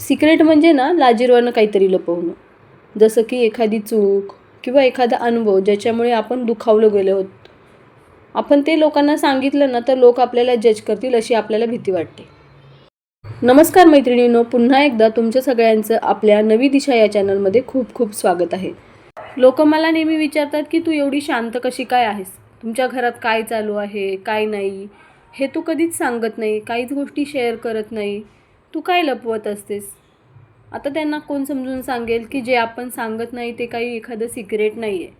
Secret म्हणजे ना लाजीरवानं काहीतरी लपवणं. जसं की एखादी चूक किंवा एखादा अनुभव ज्याच्यामुळे आपण दुखावलं गेलो आहोत आपण ते लोकांना सांगितलं ना तर लोक आपल्याला जज करतील अशी आपल्याला भीती वाटते. नमस्कार मैत्रिणींनो पुन्हा एकदा तुमच्या सगळ्यांचं आपल्या नवी दिशा या चॅनलमध्ये खूप खूप स्वागत आहे. लोक मला नेहमी विचारतात की तू एवढी शांत कशी काय आहेस? तुमच्या घरात काय चालू आहे? काय नाही? हे तू कधीच सांगत नाही काहीच गोष्टी शेअर करत नाही. तू काय लपवत असतेस? आता त्यांना कोण समजून सांगेल की जे आपण सांगत नाही ते काही एखादं सिक्रेट नाही आहे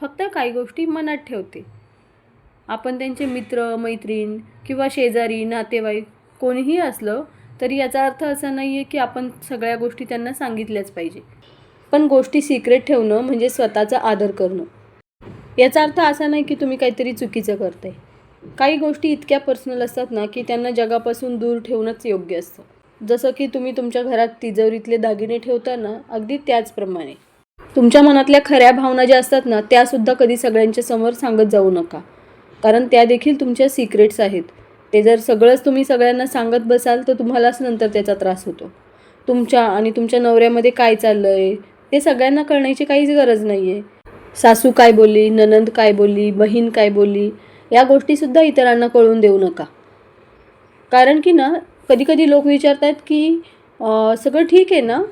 फक्त काही गोष्टी मनात ठेवते. आपण त्यांचे मित्र मैत्रीण किंवा शेजारी नातेवाईक कोणीही असलं तरी याचा अर्थ असा नाही आहे की आपण सगळ्या गोष्टी त्यांना सांगितल्याच पाहिजे. पण गोष्टी सिक्रेट ठेवणं म्हणजे स्वतःचा आदर करणं. याचा अर्थ असा नाही की तुम्ही काहीतरी चुकीचं करताय. काही गोष्टी इतक्या पर्सनल असतात ना की त्यांना जगापासून दूर ठेवणंच योग्य असतं. जसं की तुम्ही तुमच्या घरात तिजोरीतले दागिने ठेवता ना अगदी त्याचप्रमाणे. तुमच्या मनातल्या खऱ्या भावना ज्या असतात ना त्यासुद्धा कधी सगळ्यांच्या समोर सांगत जाऊ नका. कारण त्या देखील तुमच्या सिक्रेट्स आहेत. ते जर सगळंच तुम्ही सगळ्यांना सांगत बसाल तर तुम्हालाच नंतर त्याचा त्रास होतो. तुमच्या आणि तुमच्या नवऱ्यामध्ये काय चाललं आहे ते सगळ्यांना कळण्याची काहीच गरज नाही आहे सासू काय बोलली ननंद काय बोलली बहीण काय बोलली या गोष्टीसुद्धा इतरांना कळून देऊ नका. कारण की ना कधी कधी लोक विचारतात की सगळं ठीक आहे ना?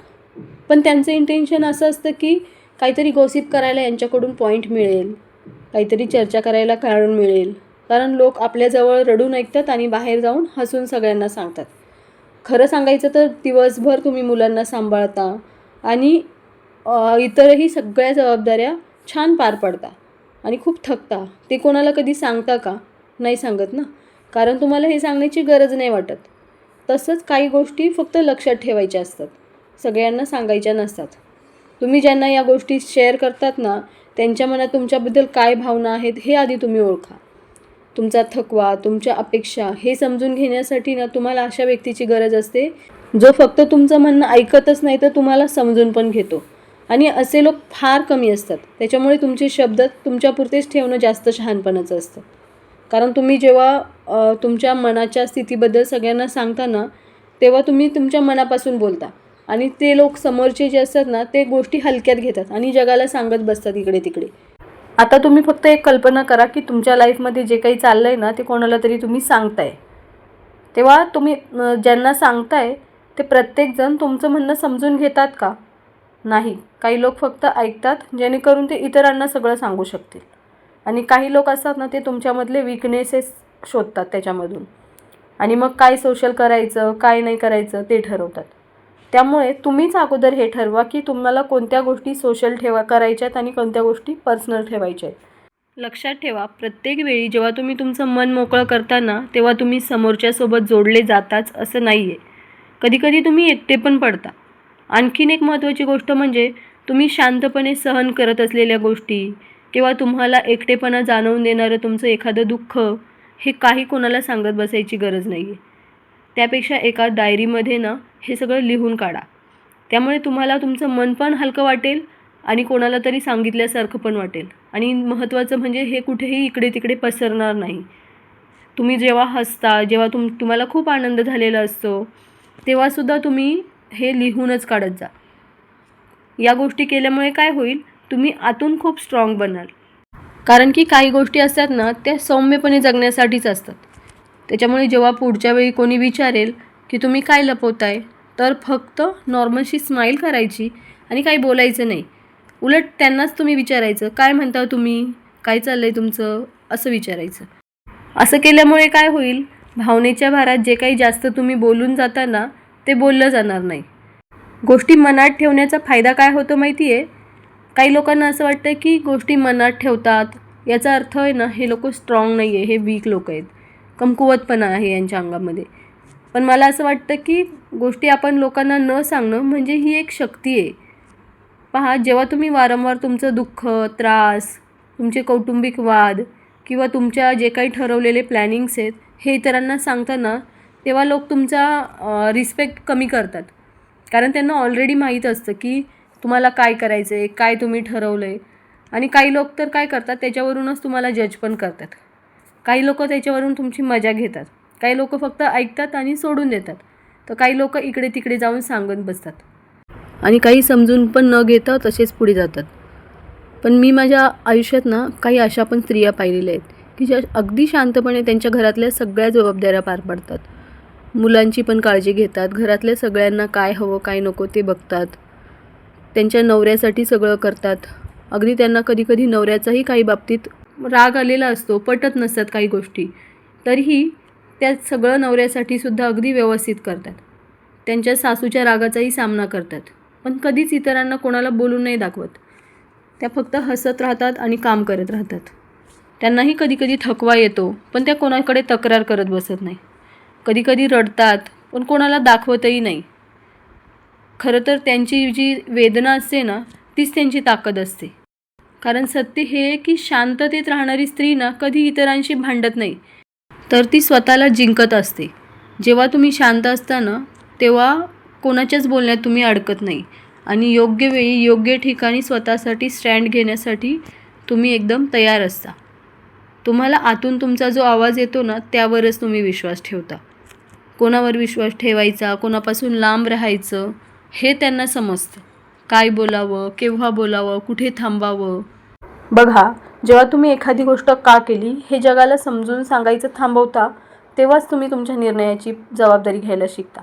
पण त्यांचं इंटेन्शन असं असतं की काहीतरी गॉसिप करायला यांच्याकडून पॉईंट मिळेल. काहीतरी चर्चा करायला कारण मिळेल. कारण लोक आपल्याजवळ रडून ऐकतात आणि बाहेर जाऊन हसून सगळ्यांना सांगतात. खरं सांगायचं तर दिवसभर तुम्ही मुलांना सांभाळता आणि इतरही सगळ्या जबाबदाऱ्या छान पार पडता आणि खूप थकता. ते कोणाला कधी सांगता का? नाही सांगत ना? कारण तुम्हाला हे सांगण्याची गरज नाही वाटत. तसंच काही गोष्टी फक्त लक्षात ठेवायच्या असतात. सगळ्यांना सांगायच्या नसतात. तुम्ही ज्यांना या गोष्टी शेअर करतात ना त्यांच्या मनात तुमच्याबद्दल काय भावना आहेत हे आधी तुम्ही ओळखा. तुमचा थकवा तुमच्या अपेक्षा हे समजून घेण्यासाठी ना तुम्हाला अशा व्यक्तीची गरज असते जो फक्त तुमचं म्हणणं ऐकतच नाही तर तुम्हाला समजून पण घेतो. आणि असे लोक फार कमी असतात. त्याच्यामुळे तुमचे शब्द तुमच्यापुरतेच ठेवणं जास्त शहाणपणाचं असतं. कारण तुम्ही जेव्हा तुमच्या मनाच्या स्थितीबद्दल सगळ्यांना सांगता ना तेव्हा तुम्ही तुमच्या मनापासून बोलता. आणि ते लोक समोरचे जे असतात ना ते गोष्टी हलक्यात घेतात आणि जगाला सांगत बसतात इकडे तिकडे. आता तुम्ही फक्त एक कल्पना करा की तुमच्या लाईफमध्ये जे काही चाललं आहे ना ते कोणाला तरी तुम्ही सांगताय. तेव्हा तुम्ही ज्यांना सांगताय ते प्रत्येकजण तुमचं म्हणणं समजून घेतात का? नाही. काही लोक फक्त ऐकतात जेणेकरून ते इतरांना सगळं सांगू शकतील. आणि काही लोक असतात ना ते तुमच्यामधले विकनेसेस शोधतात त्याच्यामधून. आणि मग काय सोशल करायचं काय नाही करायचं ते ठरवतात. त्यामुळे तुम्हीच अगोदर हे ठरवा की तुम्हाला कोणत्या गोष्टी सोशल ठेवा करायच्यात आणि कोणत्या गोष्टी पर्सनल ठेवायच्या आहेत. लक्षात ठेवा प्रत्येक वेळी जेव्हा तुम्ही तुमचं मन मोकळं करताना तेव्हा तुम्ही समोरच्यासोबत जोडले जाताच असं नाही आहे कधीकधी तुम्ही एकटे पण पडता. आणखीन एक महत्त्वाची गोष्ट म्हणजे तुम्ही शांतपणे सहन करत असलेल्या गोष्टी किंवा तुम्हाला एकटेपणा जाणवून देणारं तुमचं एखादं दुःख हे काही कोणाला सांगत बसायची गरज नाही आहे त्यापेक्षा एका डायरीमध्ये ना हे सगळं लिहून काढा. त्यामुळे तुम्हाला तुमचं मन पण हलकं वाटेल आणि कोणाला तरी सांगितल्यासारखं पण वाटेल. आणि महत्त्वाचं म्हणजे हे कुठेही इकडे तिकडे पसरणार नाही. तुम्ही जेव्हा हसता जेव्हा तुम तुम्हाला खूप आनंद झालेला असतो तेव्हासुद्धा तुम्ही हे लिहूनच काढत जा. या गोष्टी केल्यामुळे काय होईल? तुम्ही आतून खूप स्ट्रॉंग बनाल. कारण की काही गोष्टी असतात ना त्या सौम्यपणे जगण्यासाठीच असतात. त्याच्यामुळे जेव्हा पुढच्या वेळी कोणी विचारेल की तुम्ही काय लपवताय तर फक्त नॉर्मलशी स्माईल करायची आणि काही बोलायचं नाही. उलट त्यांनाच तुम्ही विचारायचं काय म्हणता तुम्ही? काय चाललं आहे तुमचं? असं विचारायचं. असं केल्यामुळे काय होईल? भावनेच्या भारात जे काही जास्त तुम्ही बोलून जाताना ते बोललं जाणार नाही. गोष्टी मनात ठेवण्याचा फायदा काय होतो माहिती आहे काही लोकांना असं वाटतं की गोष्टी मनात ठेवतात. याचा अर्थ आहे ना हे लोक स्ट्रॉंग नाही आहे हे वीक लोक आहेत. कमकुवतपणा आहे यांच्या अंगामध्ये. पण मला असं वाटतं की गोष्टी आपण लोकांना न सांगणं म्हणजे ही एक शक्ती आहे. पहा जेव्हा तुम्ही वारंवार तुमचं दुःख त्रास तुमचे कौटुंबिक वाद किंवा तुमच्या जे काही ठरवलेले प्लॅनिंग्स आहेत हे इतरांना सांगताना तेव्हा लोक तुमचा रिस्पेक्ट कमी करतात. कारण त्यांना ऑलरेडी माहीत असतं की तुम्हाला काय करायचं आहे काय तुम्ही ठरवलं आहे आणि काही लोक तर काय करतात त्याच्यावरूनच तुम्हाला जज पण करतात. काही लोक त्याच्यावरून तुमची मजा घेतात. काही लोक फक्त ऐकतात आणि सोडून देतात. तर काही लोक इकडे तिकडे जाऊन सांगत बसतात. आणि काही समजून पण न घेता तसेच पुढे जातात. पण मी माझ्या आयुष्यात ना काही अशा पण स्त्रिया पाहिलेल्या आहेत की ज्या अगदी शांतपणे त्यांच्या घरातल्या सगळ्या जबाबदाऱ्या पार पाडतात. मुलांची पण काळजी घेतात घरातल्या सगळ्यांना काय हवं काय नको ते बघतात. त्यांच्या नवऱ्यासाठी सगळं करतात. अगदी त्यांना कधीकधी नवऱ्याचाही काही बाबतीत राग आलेला असतो पटत नसतात काही गोष्टी. तरीही त्या सगळं नवऱ्यासाठी सुद्धा अगदी व्यवस्थित करतात. त्यांच्या सासूच्या रागाचाही सामना करतात. पण कधीच इतरांना कोणाला बोलून नाही दाखवत. त्या फक्त हसत राहतात आणि काम करत राहतात. त्यांनाही कधीकधी थकवा येतो पण त्या कोणाकडे तक्रार करत बसत नाही. कधीकधी रडतात पण कोणाला दाखवतही नाही. खरं तर त्यांची जी वेदना असते ना तीच त्यांची ताकद असते. कारण सत्य हे आहे की शांततेत राहणारी स्त्री ना कधी इतरांशी भांडत नाही. तर ती स्वतःला जिंकत असते. जेव्हा तुम्ही शांत असता ना तेव्हा कोणाच्याच बोलण्यात तुम्ही अडकत नाही. आणि योग्य वेळी योग्य ठिकाणी स्वतःसाठी स्टँड घेण्यासाठी तुम्ही एकदम तयार असता. तुम्हाला आतून तुमचा जो आवाज येतो ना त्यावरच तुम्ही विश्वास ठेवता. कोणावर विश्वास ठेवायचा कोणापासून लांब राहायचं हे त्यांना समजतं. काय बोलावं केव्हा बोलावं कुठे थांबावं? बघा जेव्हा तुम्ही एखादी गोष्ट का केली हे जगाला समजून सांगायचं थांबवता तेव्हाच तुम्ही तुमच्या निर्णयाची जबाबदारी घ्यायला शिकता.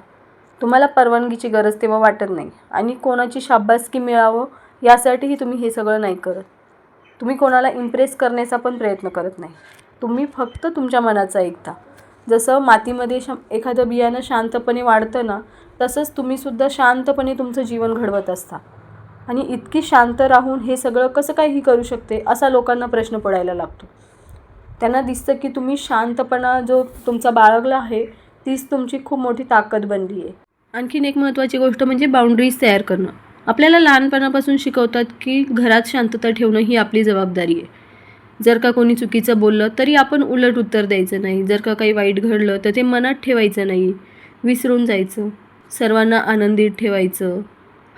तुम्हाला परवानगीची गरज तेव्हा वाटत नाही. आणि कोणाची शाबासकी मिळावं यासाठीही तुम्ही हे सगळं नाही करत. तुम्ही कोणाला इम्प्रेस करण्याचा पण प्रयत्न करत नाही. तुम्ही फक्त तुमच्या मनाचं ऐकता. जसं मातीमध्ये श एखादं बियाणं शांतपणे वाढतं ना तसंच तुम्हीसुद्धा शांतपणे तुमचं जीवन घडवत असता. आणि इतकी शांत राहून हे सगळं कसं काय ही करू शकते असा लोकांना प्रश्न पडायला लागतो. त्यांना दिसतं की तुम्ही शांतपणा जो तुमचा बाळगला आहे तीच तुमची खूप मोठी ताकद बनली आहे. आणखीन एक महत्त्वाची गोष्ट म्हणजे बाउंड्रीज तयार करणं. आपल्याला लहानपणापासून शिकवतात की घरात शांतता ठेवणं ही आपली जबाबदारी आहे. जर का कोणी चुकीचं बोललं तरी आपण उलट उत्तर द्यायचं नाही. जर का काही वाईट घडलं तर ते मनात ठेवायचं नाही. विसरून जायचं. सर्वांना आनंदित ठेवायचं.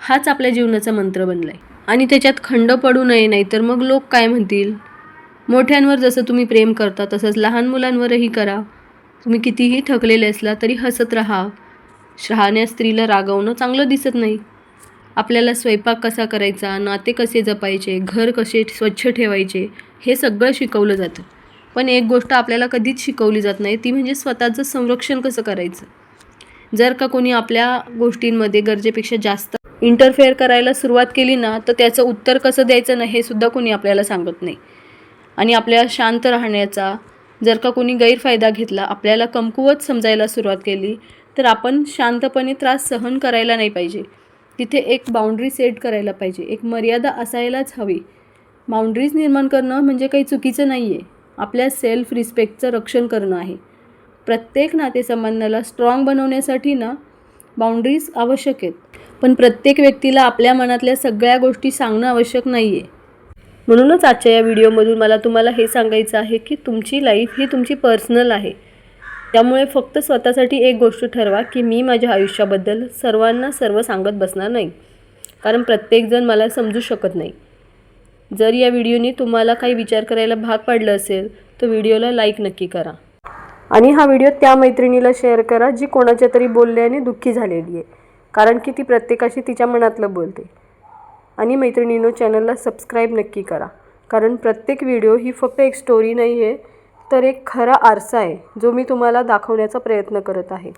हाच आपल्या जीवनाचा मंत्र बनला आहे आणि त्याच्यात खंड पडू नये नाही तर मग लोक काय म्हणतील? मोठ्यांवर जसं तुम्ही प्रेम करता तसंच लहान मुलांवरही करा. तुम्ही कितीही थकलेले असला तरी हसत राहा. शहाण्या स्त्रीला रागवणं चांगलं दिसत नाही. आपल्याला स्वयंपाक कसा करायचा नाते कसे जपायचे घर कसे स्वच्छ ठेवायचे हे सगळं शिकवलं जातं. पण एक गोष्ट आपल्याला कधीच शिकवली जात नाही ती म्हणजे स्वतःचं संरक्षण कसं करायचं? जर का कोणी आपल्या गोष्टींमध्ये गरजेपेक्षा जास्त इंटरफेअर करायला सुरुवात केली ना तर त्याचं उत्तर कसं द्यायचं ना हे सुद्धा कोणी आपल्याला सांगत नाही. आणि आपल्या शांत राहण्याचा जर का कोणी गैरफायदा घेतला आपल्याला कमकुवत समजायला सुरुवात केली तर आपण शांतपणे त्रास सहन करायला नाही पाहिजे. तिथे एक बाउंड्री सेट करायला पाहिजे. एक मर्यादा असायलाच हवी. बाउंड्रीज निर्माण करणं म्हणजे काही चुकीचं नाही आहे आपल्या सेल्फ रिस्पेक्टचं रक्षण करणं आहे. प्रत्येक नातेसंबंधाला स्ट्रॉंग बनवण्यासाठी ना बाउंड्रीज आवश्यक आहेत. पण प्रत्येक व्यक्तीला आपल्या मनातल्या सगळ्या गोष्टी सांगणं आवश्यक नाही आहे म्हणूनच आजच्या या व्हिडिओमधून मला तुम्हाला हे सांगायचं आहे की तुमची लाईफ ही तुमची पर्सनल आहे. त्यामुळे फक्त स्वतःसाठी एक गोष्ट ठरवा की मी माझ्या आयुष्याबद्दल सर्वांना सर्व सांगत बसणार नाही. कारण प्रत्येकजण मला समजू शकत नाही. जर या व्हिडिओने तुम्हाला काही विचार करायला भाग पाडलं असेल तर व्हिडिओला लाईक नक्की करा. आणि हा व्हिडिओ त्या मैत्रिणीला शेअर करा जी कोणाच्या तरी बोलल्याने दुःखी झालेली आहे. कारण की ती प्रत्येकाशी तिच्या मनातलं बोलते. आणि मैत्रिणीनो चॅनलला सबस्क्राईब नक्की करा. कारण प्रत्येक व्हिडिओ ही फक्त एक स्टोरी नाही आहे तर एक खरा आरसा आहे जो मी तुम्हाला दाखवण्याचा प्रयत्न करत आहे.